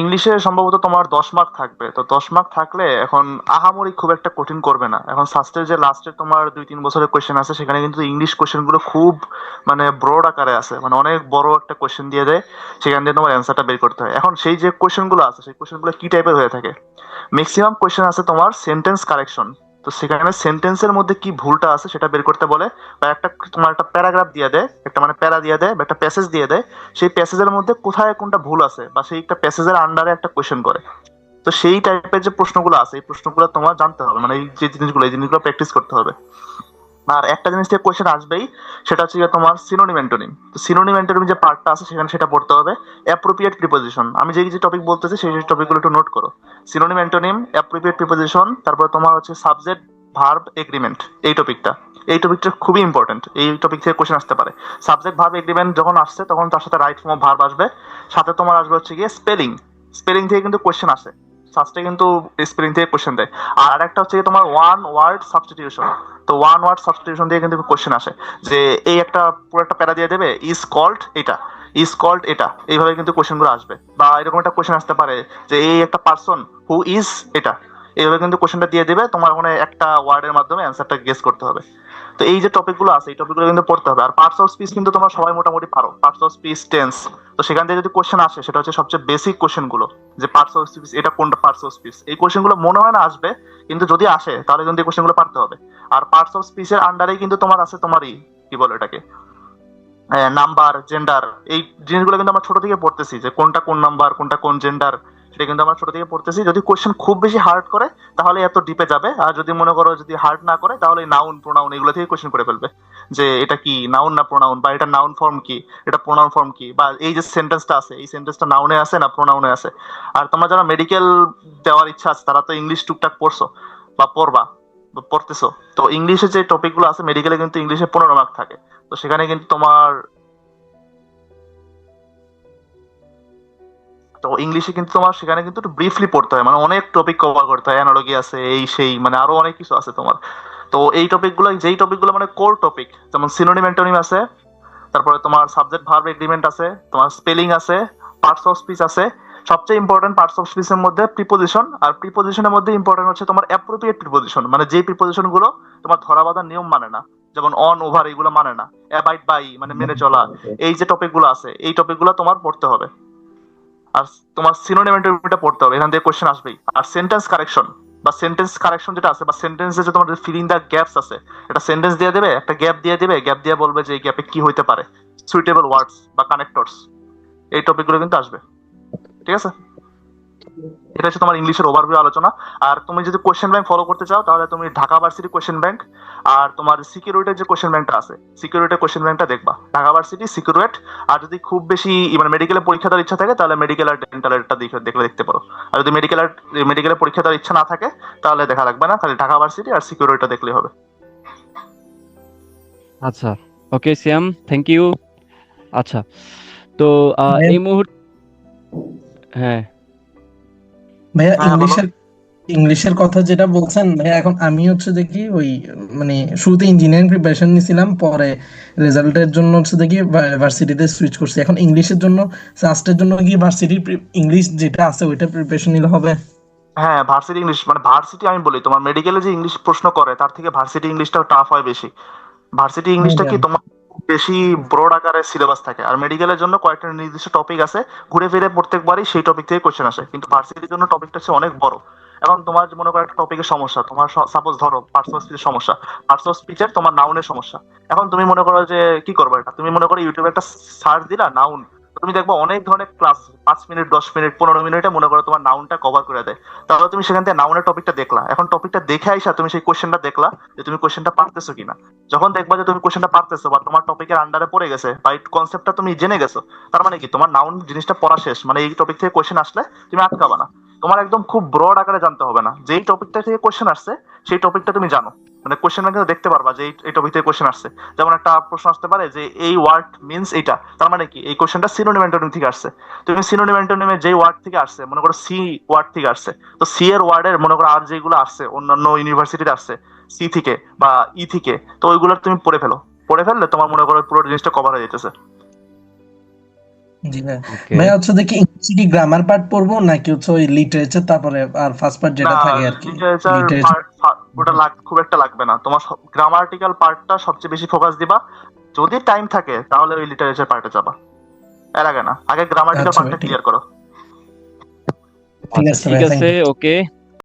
ইংলিশে সম্ভবত তোমার দশ মার্ক থাকবে। তো দশ মার্ক থাকলে এখন আহামরি খুব একটা কঠিন করবে না। এখন ফার্স্টের যে লাস্টে তোমার দুই, তিন বছরের কোয়েশ্চেন আছে, সেখানে কিন্তু ইংলিশ কোয়েশ্চেনগুলো খুব মানে ব্রড আকারে আছে। মানে অনেক বড় একটা কোয়েশ্চেন দিয়ে দেয়, সেখান দিয়ে তোমার অ্যান্সারটা বের করতে হয়। এখন সেই যে কোয়েশ্চেনগুলো আছে, সেই কোয়েশ্চেনগুলো কি টাইপের হয়ে থাকে? ম্যাক্সিমাম কোয়েশ্চেন আছে তোমার সেন্টেন্স কারেকশন তো সেখানে সেন্টেন্সের মধ্যে কি ভুলটা আছে সেটা বের করতে বলে বা একটা তোমার একটা প্যারাগ্রাফ দিয়ে দেয়, একটা মানে প্যারা দিয়ে দেয় বা একটা প্যাসেজ দিয়ে দেয়, সেই প্যাসেজের মধ্যে কোথায় কোনটা ভুল আছে বা সেই একটা প্যাসেজের আন্ডারে একটা কোয়েশ্চেন করে। তো সেই টাইপের যে প্রশ্নগুলো আছে, এই প্রশ্নগুলো তোমার জানতে হবে মানে এই যে জিনিসগুলো, এই জিনিসগুলো প্র্যাকটিস করতে হবে। আর একটা জিনিস থেকে কোয়েশ্চেন আসবেই, সেটা হচ্ছে তোমার সিনোনিম অ্যান্টোনিম তো সিনোনিম অ্যান্টোনিম যে পার্টটা আছে, সেখানে সেটা পড়তে হবে। অ্যাপ্রোপ্রিয়েট প্রিপোজিশন আমি যে যে টপিক বলতেছি, সেই সেই টপিকগুলো একটু নোট করো। সিনোনিম অ্যান্টোনিম অ্যাপ্রোপ্রিয়েট প্রিপোজিশন তারপর তোমার হচ্ছে সাবজেক্ট ভার্ব এগ্রিমেন্ট এই টপিকটা এই টপিকটা খুবই ইম্পর্টেন্ট এই টপিক থেকে কোশ্চেন আসতে পারে। সাবজেক্ট ভার্ব এগ্রিমেন্ট যখন আসছে, তখন তার সাথে রাইট ফর্ম ভার্ব আসবে। সাথে তোমার আসবে হচ্ছে গিয়ে স্পেলিং স্পেলিং থেকে কিন্তু কোশ্চেন আসে। ফার্স্টে কিন্তু স্পেলিং থেকে কোশ্চেন দেয়। আর একটা হচ্ছে তোমার ওয়ান ওয়ার্ড সাবস্টিটিউশন তো ওয়ান ওয়ার্ড সাবস্টিটিউশন দিয়ে কিন্তু কোশ্চেন আসে যে এই একটা পুরো একটা প্যারা দিয়ে দেবে ইজ কল্ড এটা ইজ কল্ড এটা, এইভাবে কিন্তু কোশ্চেনগুলো আসবে। বা এরকম একটা কোশ্চেন আসতে পারে যে এই একটা পার্সন হু ইজ এটা, এইভাবে কিন্তু কোশ্চেনটা দিয়ে দেবে, তোমার ওখানে একটা ওয়ার্ডের মাধ্যমে অ্যান্সারটা গেস করতে হবে। তো এই যে টপিকগুলো আছে, এই টপিকগুলো কিন্তু পড়তে হবে। আর পার্টস অফ স্পিচ কিন্তু তোমরা সবাই মোটামুটি পারো। পার্টস অফ স্পিচ টেন্স তো সেখান থেকে যদি কোশ্চেন আসে, সেটা হচ্ছে সবচেয়ে বেসিক কোশ্চেনগুলো। যে পার্টস অফ স্পিচ এটা কোনটা পার্টস অফ স্পিচ এই কোশ্চেনগুলো মনে হয় না আসবে, কিন্তু যদি আসে, তাহলে কিন্তু এই কোশ্চেনগুলো পারতে হবে। আর পার্টস অফ স্পিচের আন্ডারেই কিন্তু তোমার আছে তোমারই, কি বলো এটাকে নাম্বার জেন্ডার এই জিনিসগুলো কিন্তু আমরা ছোট থেকে পড়তেছি, যে কোনটা কোন নাম্বার কোনটা কোন জেন্ডার সেটা কিন্তু আমরা ছোট থেকে পড়তেছি। যদি কোশ্চেন খুব বেশি হার্ড করে, তাহলে এত ডিপে যাবে। আর যদি মনে করো যদি হার্ড না করে, তাহলে নাউন প্রোনাউন এগুলো থেকে কোশ্চেন করে ফেলবে। যে এটা কি নাউন না প্রোনাউন বা এটা নাউন ফর্ম কি? এটা প্রোনাউন ফর্ম কি? বা এই যে সেন্টেন্সটা আছে, এই সেন্টেন্সটা নাউনে আছে না প্রোনাউনে আছে? আর তোমরা যারা মেডিকেল দেওয়ার ইচ্ছা আছে, তারা তো ইংলিশ টুকটাক পড়ছো বা পড়বা পড়তেছো। তো ইংলিশে যে টপিকগুলো আছে মেডিকেলে কিন্তু ইংলিশে পনেরো মার্ক থাকে। তো সেখানে কিন্তু তোমার তো ইংলিশে কিন্তু তোমার সেখানে কিন্তু একটু ব্রিফলি পড়তে হয়। মানে অনেক টপিক কভার করতে হয়। অ্যানালজি আছে এই সেই মানে আরও অনেক কিছু আছে তোমার। তো এই টপিকগুলো যেই টপিকগুলো মানে কোর টপিক যেমন সিনোনিম অ্যান্টোনিম আছে তারপরে তোমার সাবজেক্ট ভার্ব এগ্রিমেন্ট আছে তোমার স্পেলিং আছে পার্টস অফ স্পিচ আছে। সবচেয়ে ইম্পর্টেন্ট পার্টস অফ স্পিচের মধ্যে প্রিপোজিশন আর প্রিপোজিশনের মধ্যে ইম্পর্টেন্ট হচ্ছে তোমার অ্যাপ্রোপ্রিয়েট প্রিপোজিশন মানে যে প্রিপোজিশনগুলো তোমার ধরা বাঁধার নিয়ম মানে না। যেমন অন ওভার এগুলো মানে না। অ্যাবাইড বাই মানে মেনে চলা। এই যে টপিকগুলো আছে এই টপিকগুলো তোমার পড়তে হবে। আর তোমার সিনোনিম পড়তে হবে, এখান থেকে কোশ্চেন আসবেই। আর সেন্টেন্স কারেকশন বা সেন্টেন্স কারেকশন যেটা আছে, বা সেন্টেন্সে যে তোমার ফিলিং দ্য গ্যাপস আছে, এটা সেন্টেন্স দিয়ে দেবে, একটা গ্যাপ দিয়ে দেবে গ্যাপ দিয়ে বলবে যে এই গ্যাপে কি হইতে পারে। সুইটেবল ওয়ার্ডস বা কানেক্টরস এই টপিকগুলো কিন্তু আসবে। ঠিক আছে? এটা হচ্ছে তোমার ইংলিশের ওভারভিউ আলোচনা। আর তুমি যদি কোশ্চেন ব্যাংক ফলো করতে চাও তাহলে তুমি ঢাকা ভার্সিটি কোশ্চেন ব্যাংক আর তোমার সিকিউরিটির যে কোশ্চেন ব্যাংকটা আছে সিকিউরিটির কোশ্চেন ব্যাংকটা দেখবা। ঢাকা ভার্সিটি সিকিউরিট আর যদি খুব বেশি মানে মেডিকেলের পরীক্ষা দেওয়ার ইচ্ছা থাকে তাহলে মেডিকেল আর ডেন্টালেরটা দেখে দেখলে দেখতে পারো। আর যদি মেডিকেল আর মেডিকেলের পরীক্ষা দেওয়ার ইচ্ছা না থাকে তাহলে দেখা লাগবে না। খালি ঢাকা ভার্সিটি আর সিকিউরিটিটা দেখলে হবে। আচ্ছা ওকে শ্যাম থ্যাংক ইউ আচ্ছা তো এই মুহূর্তে হ্যাঁ। ভাইয়া হ্যাঁ, ইংলিশের ইংলিশের কথা যেটা বলছেন ভাইয়া এখন আমি হচ্ছে দেখি ওই মানে শুরুতে ইঞ্জিনিয়ারিং প্রিপারেশন নিয়েছিলাম পরে রেজাল্টের জন্য হচ্ছে দেখি ভার্সিটিতে সুইচ করছি। এখন ইংলিশের জন্য সাস্টের জন্য কি ভার্সিটির ইংলিশ যেটা আছে ওইটা প্রিপারেশন নিলে হবে? হ্যাঁ ভার্সিটি ইংলিশ মানে ভার্সিটি আমি বলি তোমার মেডিকেলে যে ইংলিশ প্রশ্ন করে তার থেকে ভার্সিটি ইংলিশটা টাফ হয় বেশি। ভার্সিটি ইংলিশটা কি। তোমার বেশি ব্রড আকারের সিলেবাস থাকে। আর মেডিকেলের জন্য কয়েকটা নির্দিষ্ট টপিক আছে। ঘুরে ফিরে প্রত্যেকবারই সেই টপিক থেকে কোশ্চেন আসে। কিন্তু ভার্সিটির জন্য টপিকটা হচ্ছে অনেক বড়। এখন তোমার মনে করো একটা টপিকের সমস্যা, তোমার সাপোজ ধরো পার্টস অফ স্পিচের সমস্যা। পার্টস অফ স্পিচের তোমার নাউনের সমস্যা। এখন তুমি মনে করো যে কি করবে এটা? তুমি মনে করো ইউটিউবে একটা সার্চ দিলা নাউন তুমি দেখব অনেক ধরনের ক্লাস পাঁচ মিনিট, দশ মিনিট, পনেরো মিনিটে মনে করো তোমার নাউনটা কভার করে দেয়। তাহলে তুমি সেখান থেকে নাউনের টপিকটা দেখলা। এখন টপিকটা দেখে আইসা তুমি সেই কোয়েশ্চেনটা দেখলা যে তুমি কোয়েশ্চেনটা পারতেছো কিনা। যখন দেখবা যে তুমি কোয়েশ্চেনটা পারতেছো বা তোমার টপিকের আন্ডারে পড়ে গেছে বা এই কনসেপ্টটা তুমি জেনে গেছো, তার মানে কি? তোমার নাউন জিনিসটা পড়া শেষ। মানে এই টপিক থেকে কোয়েশ্চেন আসলে তুমি আটকাবা না। তোমার একদম খুব ব্রড আকারে জানতে হবে না। যেই টপিকটা থেকে কোশ্চেন আসছে, সেই টপিকটা তুমি জানো। মানে কোশ্চেন কিন্তু দেখতে পারবা যে এই- টপিক থেকে কোশ্চেন আসছে। যেমন একটা প্রশ্ন আসতে পারে যে, এই ওয়ার্ড মিন্স এটা তার মানে কি? এই কোশ্চেনটা সিনোনিম অ্যান্টোনিম থেকে আসছে। তুমি সিনোনিম অ্যান্টোনিমের যে ওয়ার্ড থেকে আসছে, মনে করো সি ওয়ার্ড থেকে আসছে, তো সি এর ওয়ার্ডের মনে করো আর যেগুলো আসছে, অন্যান্য ইউনিভার্সিটিতে আসছে সি থেকে বা ই থেকে, তো ওইগুলো তুমি পড়ে ফেলো। পড়ে ফেললে তোমার মনে করো পুরো জিনিসটা কভার হয়ে যেতেছে। জি ওকে ভাই হচ্ছে দেখি ইংলিশে কি গ্রামার পার্ট পড়ব নাকি হচ্ছে ওই লিটারেচার তারপরে আর ফার্স্ট পার্ট যেটা থাকে আর কি? লিটারেচার লিটারেচার ওটা লাগ খুব একটা লাগবে না। তোমার গ্রামাটিক্যাল পার্টটা সবচেয়ে বেশি ফোকাস দিবা। যদি টাইম থাকে তাহলে ওই লিটারেচার পার্টে যাবা। এর আগে না। আগে গ্রামাটিক্যাল আচ্ছা ভাই, পার্টটা ক্লিয়ার করো। ঠিক আচ্ছা ঠিক আছে ওকে